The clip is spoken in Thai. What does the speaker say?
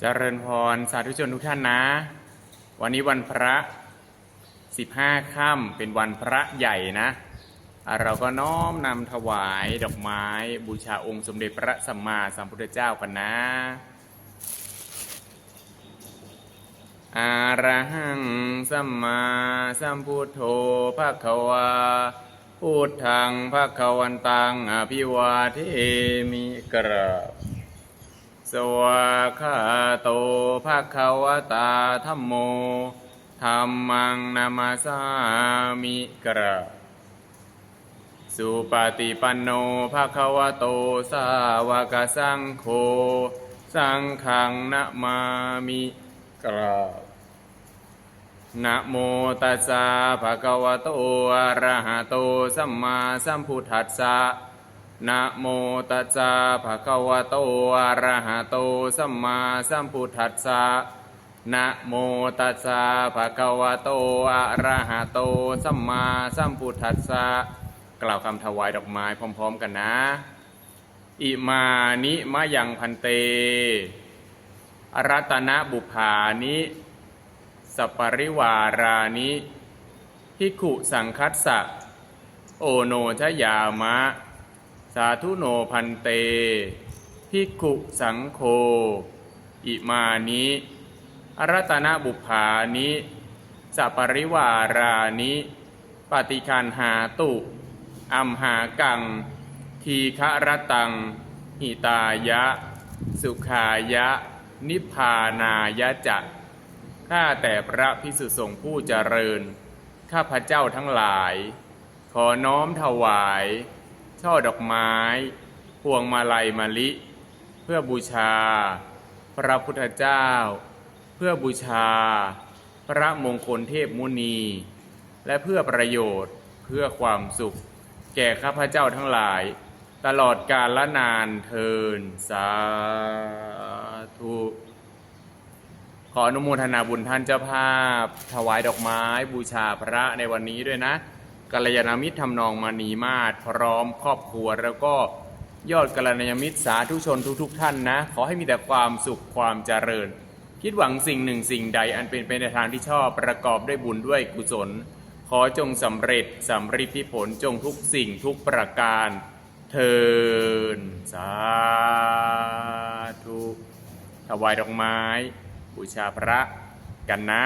เจริญพรสาธุชนทุกท่านนะ วันนี้วันพระ 15ค่ำเป็นวันพระใหญ่นะอะเราก็น้อมนำถวายดอกไม้บูชาองค์สมเด็จพระสัมมาสัมพุทธเจ้ากันนะอาระหังสัมมาสัมพุทโธภะคะวาพุทธังภะคะวันตังอภิวาเทมิกราบ สวากาโตภะคะวตาธัมโมธัมมังนามาสามิกราบสุปฏิปันโนภะควโต สาวกสังโฆ สังฆังนะมามิกราบนะโมตัสสะภะคะวะโต อะระหะโต สัมมาสัมพุทธัสสะ นะโมตัสสะภะคะวะโตอะระหะโตสัมมาสัมพุทธัสสะนะโมตัสสะภะคะวะโตอะระหะโตสัมมาสัมพุทธัสสะกล่าวคำถวายดอกไม้พร้อม ๆ กันนะ อิมานิมะยังพันเตอรัตนบุภานิสัปริวารานิพิขุสังคัสสะ โอโนชยามะ สาธุโนพันเตพิกขุสังโฆ อิมานิอรัตนบุภานิสัปปริวารานิปฏิคันหาตุอัมหากัง ทีฆรตัง หิตายะ สุขายะ นิพพานายะจะข้าแต่พระพิสุสงฆ์ผู้เจริญ ข้าพระเจ้าทั้งหลาย ขอน้อมถวาย ช่อดอกไม้ พวงมาลัยมะลิ เพื่อบูชา พระพุทธเจ้า เพื่อบูชา พระมงคลเทพมุนี และเพื่อประโยชน์เพื่อความสุข แก่ข้าพเจ้าทั้งหลาย ตลอดกาลละนานเทินสาธุขออนุโมทนาบุญท่านเจ้าภาพ ถวายดอกไม้บูชาพระในวันนี้ด้วยนะ กัลยาณมิตรทำนองมานีมาศพร้อมครอบครัว แล้วก็ยอดกัลยาณมิตรสาธุชนทุกๆทท่านนะ ขอให้มีแต่ความสุขความเจริญ คิดหวังสิ่งหนึ่งสิ่งใดอันเป็นไปในทางที่ชอบประกอบด้วยบุญด้วยกุศล ขอจงสำเร็จสำฤทธิผลจงทุกสิ่งทุกประการเทินสาธุถวายดอกไม้ บูชาพระกันนะ